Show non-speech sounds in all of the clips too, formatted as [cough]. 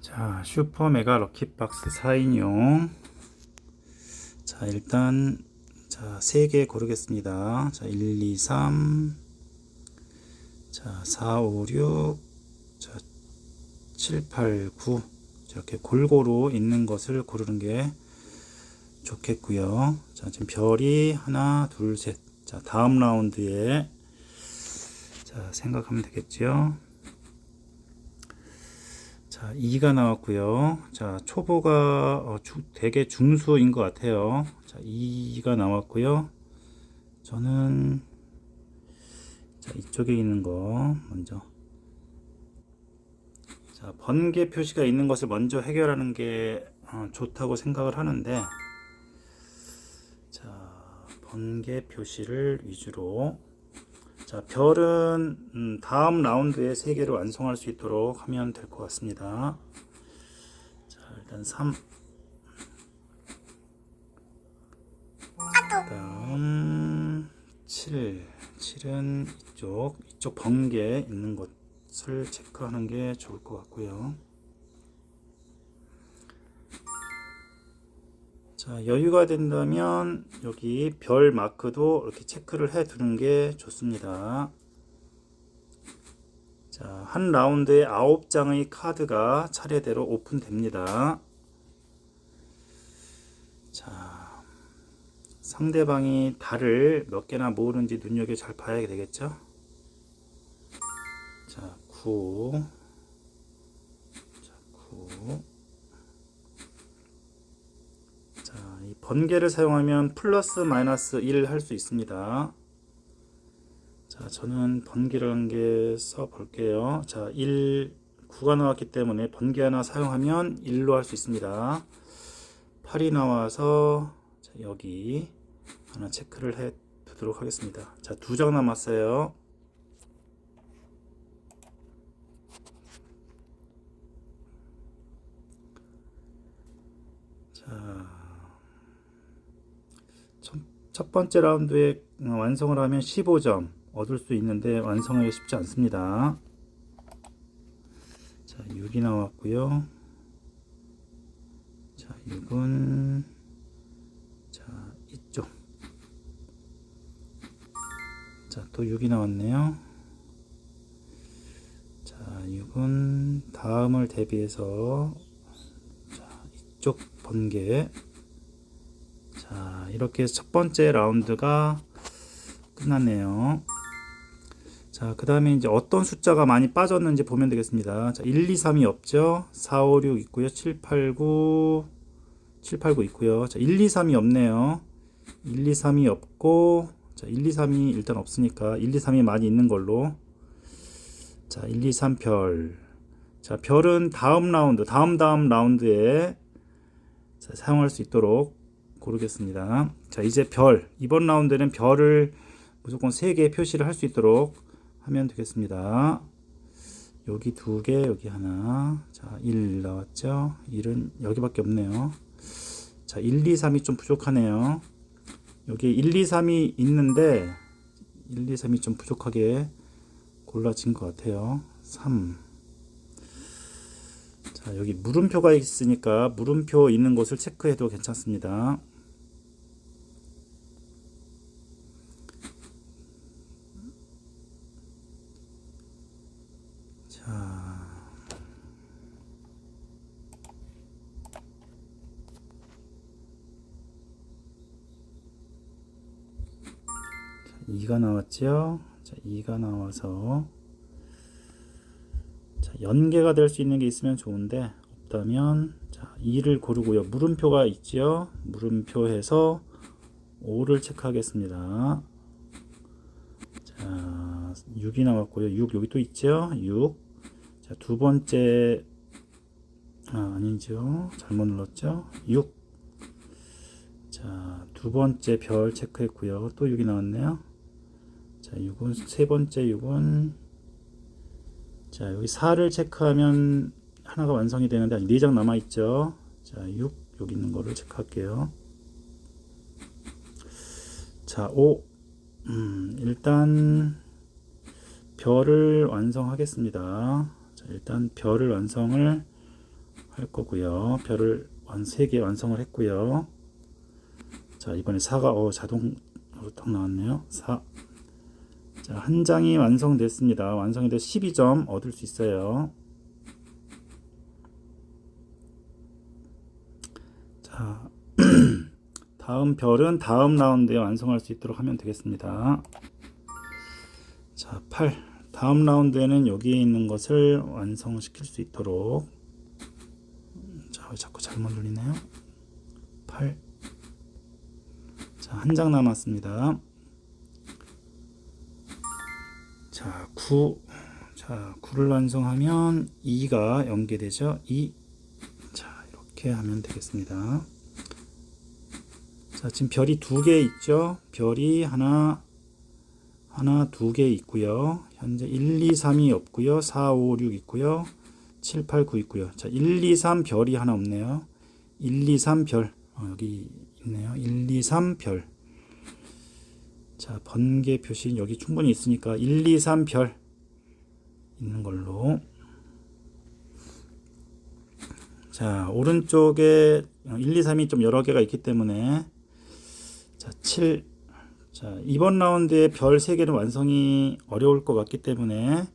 자, 슈퍼 메가 럭키박스 4인용. 자, 일단, 자, 3개 고르겠습니다. 자, 1, 2, 3. 자, 4, 5, 6. 자, 7, 8, 9. 자, 이렇게 골고루 있는 것을 고르는 게 좋겠고요. 자, 지금 별이 하나, 둘, 셋. 자, 다음 라운드에 자, 생각하면 되겠죠. 자, 2가 나왔고요. 자, 초보가 어, 주, 되게 중수인 것 같아요. 자, 2가 나왔고요. 저는 자, 이쪽에 있는 거 먼저 자, 번개 표시가 있는 것을 먼저 해결하는 게 어, 좋다고 생각을 하는데 자, 번개 표시를 위주로 자, 별은 음, 다음 라운드에 세 개를 완성할 수 있도록 하면 될 것 같습니다. 자, 일단 3. 다음 7. 7은 이쪽, 이쪽 번개 있는 것을 체크하는 게 좋을 것 같고요. 자, 여유가 된다면 여기 별 마크도 이렇게 체크를 해 두는 게 좋습니다. 자, 한 라운드에 9장의 카드가 차례대로 오픈됩니다. 자, 상대방이 달을 몇 개나 모으는지 눈여겨 잘 봐야 되겠죠? 자, 9. 자, 9. 자, 이 번개를 사용하면 플러스 마이너스 1 할 수 있습니다. 자, 저는 번개를 한개써 볼게요. 자, 1, 9가 나왔기 때문에 번개 하나 사용하면 1로 할 수 있습니다. 8이 나와서 자, 여기 하나 체크를 해 두도록 하겠습니다. 자, 두 장 남았어요. 자, 첫, 첫 번째 라운드에 완성을 하면 15점 얻을 수 있는데 완성하기 쉽지 않습니다. 자, 6이 나왔고요. 자, 6은 자, 이쪽. 자, 또 6이 나왔네요. 자, 6은 다음을 대비해서 자, 이쪽 번개. 자, 이렇게 해서 첫 번째 라운드가 끝났네요. 자, 그 다음에 이제 어떤 숫자가 많이 빠졌는지 보면 되겠습니다. 자, 1, 2, 3이 없죠? 4, 5, 6 있고요. 7, 8, 9, 7, 8, 9 있고요. 자, 1, 2, 3이 없네요. 1, 2, 3이 없고, 자, 1, 2, 3이 일단 없으니까 1, 2, 3이 많이 있는 걸로. 자, 1, 2, 3 별. 자, 별은 다음 라운드, 다음 다음 라운드에 자, 사용할 수 있도록 고르겠습니다. 자, 이제 별. 이번 라운드에는 별을 무조건 3개 표시를 할 수 있도록 하면 되겠습니다. 여기 두 개, 여기 하나. 자, 1 나왔죠? 1은 여기밖에 없네요. 자, 1, 2, 3이 좀 부족하네요. 여기 1, 2, 3이 있는데 1, 2, 3이 좀 부족하게 골라진 것 같아요. 3. 자, 여기 물음표가 있으니까 물음표 있는 곳을 체크해도 괜찮습니다. 자, 2가 나왔죠? 자, 2가 나와서 자, 연계가 될 수 있는 게 있으면 좋은데 없다면 자, 2를 고르고요. 물음표가 있죠? 물음표에서 5를 체크하겠습니다. 자, 6이 나왔고요. 6 여기 또 있죠? 6. 자, 두 번째 아, 아니죠. 잘못 눌렀죠? 6. 자, 두 번째 별 체크했고요. 또 6이 나왔네요. 자, 6은 세 번째 6은 자, 여기 4를 체크하면 하나가 완성이 되는데 아직 4장 남아 있죠. 자, 6 여기 있는 거를 체크할게요. 자, 5 음, 일단 별을 완성하겠습니다. 자, 일단 별을 완성을 할 거고요. 별을 완 3개 완성을 했고요. 자, 이번에 4가 어, 자동으로 딱 나왔네요. 4. 자, 한 장이 완성됐습니다. 완성이 돼서 12점 얻을 수 있어요. 자, [clears throat] 다음 별은 다음 라운드에 완성할 수 있도록 하면 되겠습니다. 자, 8. 다음 라운드에는 여기에 있는 것을 완성시킬 수 있도록 자, 왜 자꾸 잘못 눌리네요. 8. 자, 한 장 남았습니다. 9. 자, 9를 완성하면 2가 연계되죠. 2. 자, 이렇게 하면 되겠습니다. 자, 지금 별이 두 개 있죠. 별이 하나, 하나, 두 개 있고요. 현재 1, 2, 3이 없고요. 4, 5, 6 있고요. 7, 8, 9 있고요. 자, 1, 2, 3 별이 하나 없네요. 1, 2, 3 별. 어, 여기 있네요. 1, 2, 3 별. 자, 번개 표시 여기 충분히 있으니까 1, 2, 3 별 있는 걸로. 자, 오른쪽에 1, 2, 3이 좀 여러 개가 있기 때문에. 자, 7 자, 이번 라운드에 별 3개는 완성이 어려울 것 같기 때문에.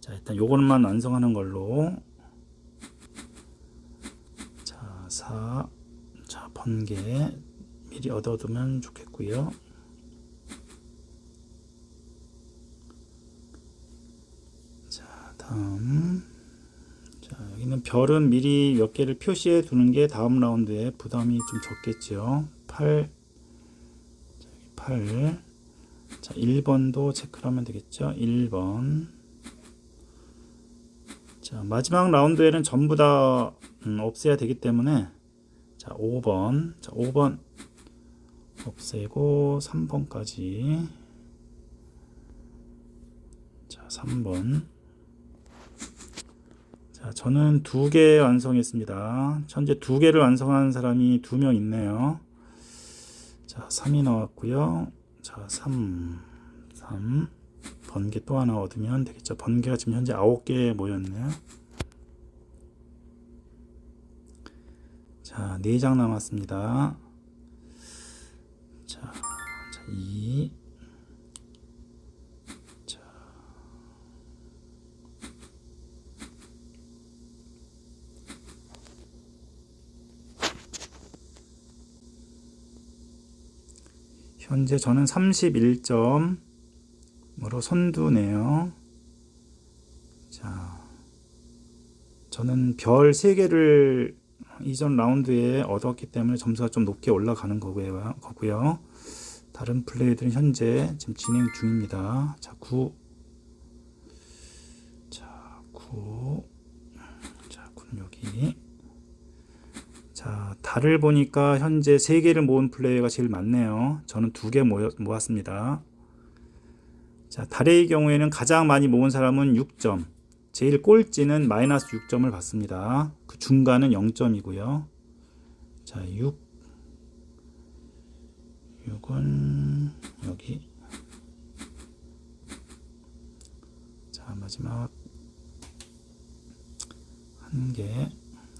자, 일단 요것만 완성하는 걸로. 자, 4 자, 번개 미리 얻어두면 좋겠고요. 자, 다음 자, 여기는 별은 미리 몇 개를 표시해 두는 게 다음 라운드에 부담이 좀 적겠죠. 8 8. 자, 1번도 체크를 하면 되겠죠. 1번. 자, 마지막 라운드에는 전부 다 음, 없애야 되기 때문에 자, 5번. 자, 5번 없애고 3번까지. 자, 3번. 자, 저는 두 개 완성했습니다. 현재 두 개를 완성한 사람이 두 명 있네요. 자, 3이 나왔고요. 자, 3, 3. 번개 또 하나 얻으면 되겠죠. 번개가 지금 현재 9개 모였네요. 자, 4장 남았습니다. 자, 자 2. 현재 저는 31점으로 선두네요. 자, 저는 별 3개를 이전 라운드에 얻었기 때문에 점수가 좀 높게 올라가는 거고요. 다른 플레이들은 현재 지금 진행 중입니다. 자, 9. 자, 9. 자, 9는 여기. 자, 달을 보니까 현재 3개를 모은 플레이어가 제일 많네요. 저는 2개 모았습니다. 자, 달의 경우에는 가장 많이 모은 사람은 6점. 제일 꼴찌는 마이너스 6점을 받습니다. 그 중간은 0점이고요. 자, 6. 6은 여기. 자, 마지막 한 개.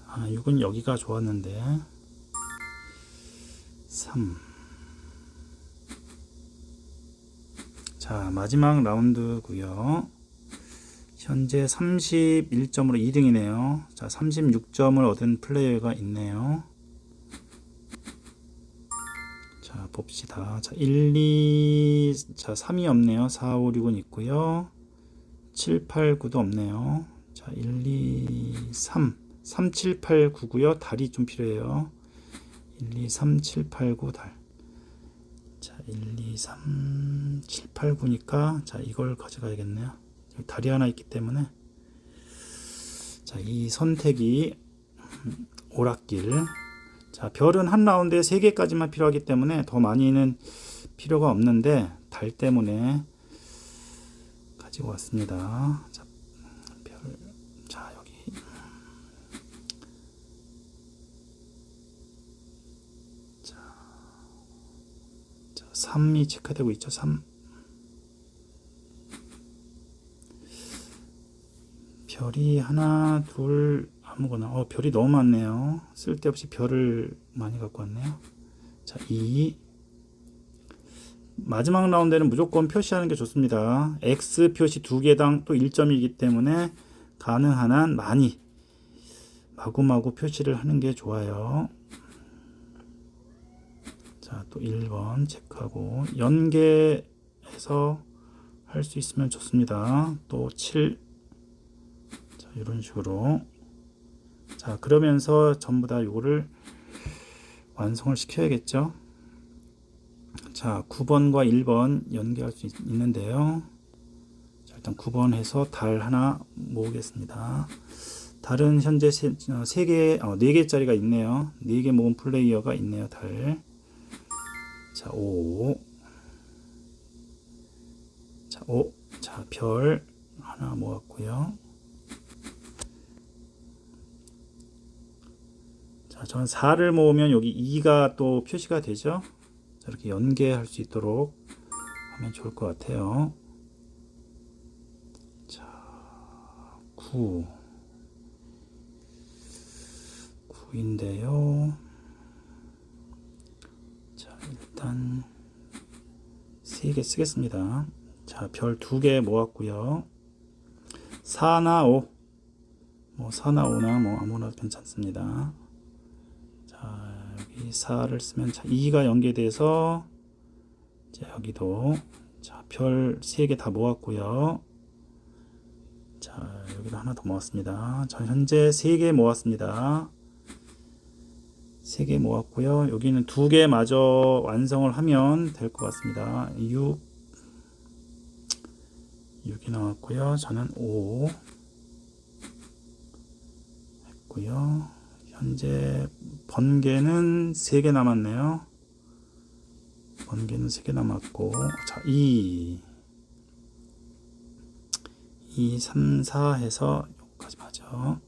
아, 6은 여기가 좋았는데 3 자, 마지막 라운드고요. 현재 31점으로 2등이네요. 자, 36점을 얻은 플레이어가 있네요. 자, 봅시다. 자, 1, 2, 자, 3이 없네요. 4, 5, 6은 있고요. 7, 8, 9도 없네요. 자, 1, 2, 3. 3, 7, 8, 9고요. 달이 좀 필요해요. 1, 2, 3, 7, 8, 9 달. 자, 1, 2, 3, 7, 8, 9니까 자, 이걸 가져가야겠네요. 달이 하나 있기 때문에 자, 이 선택이 [laughs] 오락길. 자, 별은 한 라운드에 3개까지만 필요하기 때문에 더 많이는 필요가 없는데 달 때문에 가지고 왔습니다. 자, 별. 자, 여기 자, 자 3이 체크되고 있죠. 3. 별이 하나, 둘, 아무거나 어 별이 너무 많네요. 쓸데없이 별을 많이 갖고 왔네요. 자, 2 마지막 라운드에는 무조건 표시하는 게 좋습니다. X 표시 두 개당 또 1점이기 때문에 가능한 한 많이 마구마구 표시를 하는 게 좋아요. 자, 또 1번 체크하고 연계해서 할 수 있으면 좋습니다. 또 7. 자, 이런 식으로. 자, 그러면서 전부 다 요거를 완성을 시켜야겠죠. 자, 9번과 1번 연계할 수 있, 있는데요. 자, 일단 9번 해서 달 하나 모으겠습니다. 달은 현재 세, 어, 세 개, 어, 네 개짜리가 있네요. 네개 모은 플레이어가 있네요, 달. 자, 5. 자, 5. 자, 별 하나 모았고요. 자, 저는 4를 모으면 여기 2가 또 표시가 되죠. 자, 이렇게 연계할 수 있도록 하면 좋을 것 같아요. 자, 9. 9인데요. 자, 일단 3개 쓰겠습니다. 자, 별 2개 모았고요. 4나 5. 뭐 4나 5나 뭐 아무나 괜찮습니다. 자, 여기 4를 쓰면 자, 2가 연계돼서 자, 여기도 자, 별 3개 다 모았고요. 자, 여기도 하나 더 모았습니다. 전 현재 3개 모았습니다. 3개 모았고요. 여기는 2개 마저 완성을 하면 될 것 같습니다. 6 6이 나왔고요. 저는 5 했고요. 현재 번개는 3개 남았네요. 번개는 3개 남았고 자, 2 2, 3, 4 해서 여기까지 맞죠.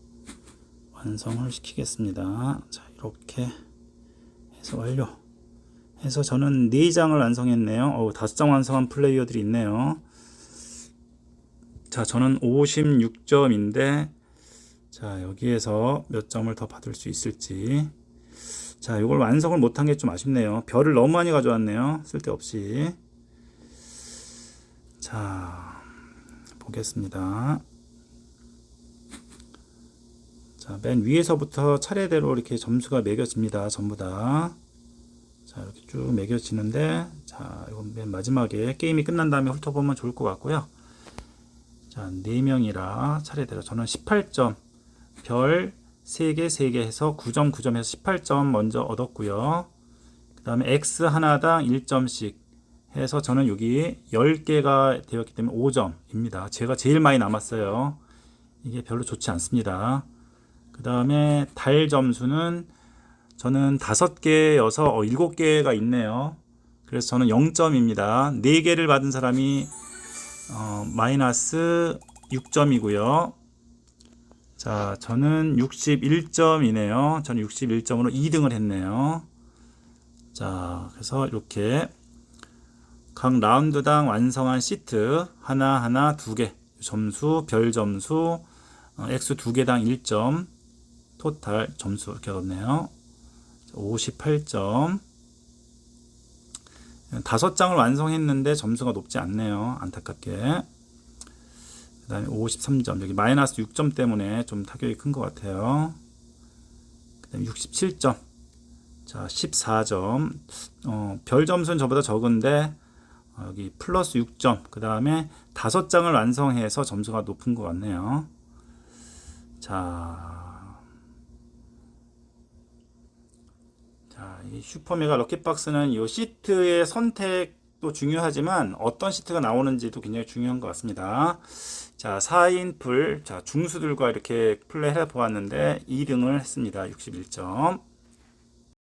완성을 시키겠습니다. 자, 이렇게 해서 완료. 해서 저는 4장을 완성했네요. 어, 5장 완성한 플레이어들이 있네요. 자, 저는 56점인데 자, 여기에서 몇 점을 더 받을 수 있을지. 자, 이걸 완성을 못한 게 좀 아쉽네요. 별을 너무 많이 가져왔네요. 쓸데없이. 자, 보겠습니다. 자, 맨 위에서부터 차례대로 이렇게 점수가 매겨집니다. 전부 다. 자, 이렇게 쭉 매겨지는데, 자, 이건 맨 마지막에 게임이 끝난 다음에 훑어보면 좋을 것 같고요. 자, 4명이라 차례대로 저는 18점, 별 3개, 3개 해서 9점, 9점 해서 18점 먼저 얻었고요. 그 다음에 X 하나당 1점씩 해서 저는 여기 10개가 되었기 때문에 5점입니다. 제가 제일 많이 남았어요. 이게 별로 좋지 않습니다. 그 다음에 달 점수는 저는 5개여서 어, 7개가 있네요. 그래서 저는 0점입니다. 4개를 받은 사람이 어, 마이너스 6점이고요. 자, 저는 61점이네요. 저는 61점으로 2등을 했네요. 자, 그래서 이렇게 각 라운드당 완성한 시트 하나하나 두개 점수 별 점수 어, x 두 개당 1점 토탈 점수 이렇게 얻네요. 58점. 다섯 장을 완성했는데 점수가 높지 않네요. 안타깝게. 그 다음에 53점. 여기 마이너스 6점 때문에 좀 타격이 큰 것 같아요. 그 다음에 67점. 자 14점. 어, 별 점수는 저보다 적은데 어, 여기 플러스 6점. 그 다음에 다섯 장을 완성해서 점수가 높은 것 같네요. 자, 자, 이 슈퍼메가 럭키박스는 이 시트의 선택도 중요하지만 어떤 시트가 나오는지도 굉장히 중요한 것 같습니다. 자, 4인 풀, 자, 중수들과 이렇게 플레이 해 보았는데 2등을 했습니다. 61점.